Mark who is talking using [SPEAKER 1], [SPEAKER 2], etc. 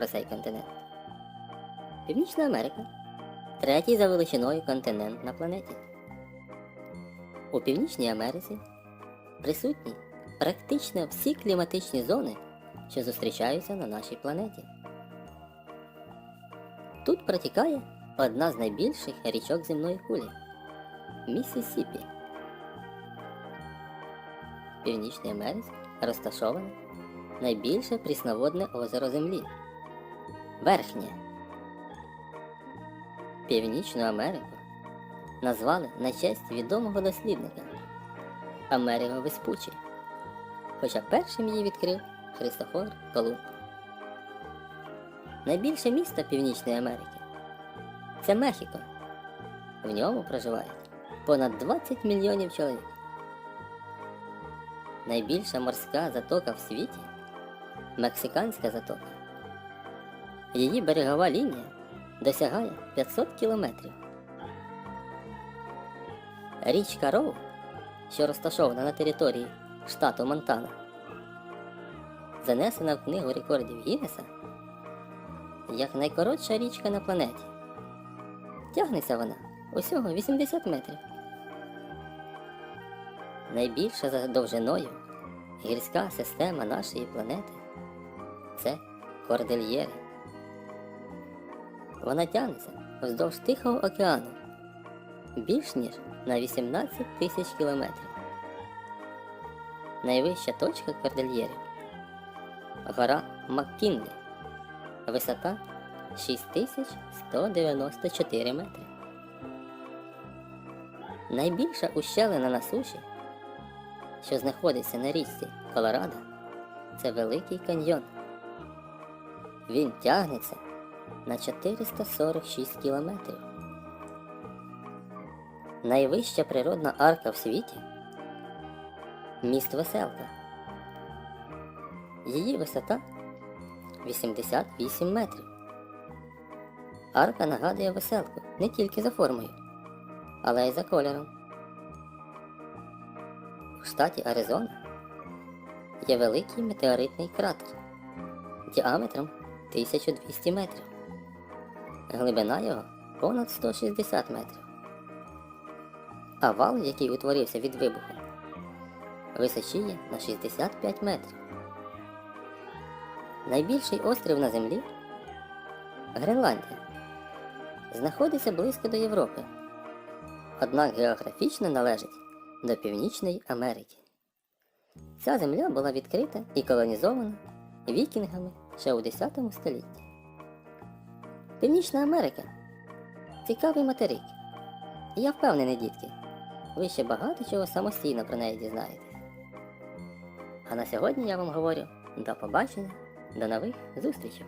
[SPEAKER 1] про цей континент. Північна Америка третій за величиною континент на планеті. У Північній Америці присутні практично всі кліматичні зони, що зустрічаються на нашій планеті. Тут протікає одна з найбільших річок земної кулі Міссісіпі. В Північній Америці розташоване найбільше прісноводне озеро Землі Верхнє. Північну Америку назвали на честь відомого дослідника Америго Веспуччі, хоча першим її відкрив Христофор Колумб. Найбільше місто Північної Америки це Мехіко. В ньому проживають понад 20 мільйонів чоловік. Найбільша морська затока в світі Мексиканська затока. Її берегова лінія досягає 500 кілометрів. Річка Роу, що розташована на території штату Монтана, занесена в книгу рекордів Гіннеса як найкоротша річка на планеті. Тягнеться вона усього 80 метрів. Найбільша за довжиною гірська система нашої планети це Кордильєри. Вона тягнеться вздовж Тихого океану більш ніж на 18 тисяч кілометрів. Найвища точка Кордильєрів гора Маккінлі. Висота 6194 метри. Найбільша ущелина на суші, що знаходиться на річці Колорадо, це Великий каньйон. Він тягнеться на 446 кілометрів. Найвища природна арка в світі міст Веселка. Її висота 88 метрів. Арка нагадує веселку не тільки за формою, але й за кольором. У штаті Аризона є великий метеоритний кратер діаметром 1200 метрів. Глибина його понад 160 метрів. А вал, який утворився від вибуху, височіє на 65 метрів. Найбільший острів на землі Гренландія. Знаходиться близько до Європи, однак географічно належить до Північної Америки. Ця земля була відкрита і колонізована вікінгами ще у X столітті. Північна Америка цікавий материк. Я впевнений, дітки, ви ще багато чого самостійно про неї дізнаєтесь. А на сьогодні я вам говорю до побачення, до нових зустрічей!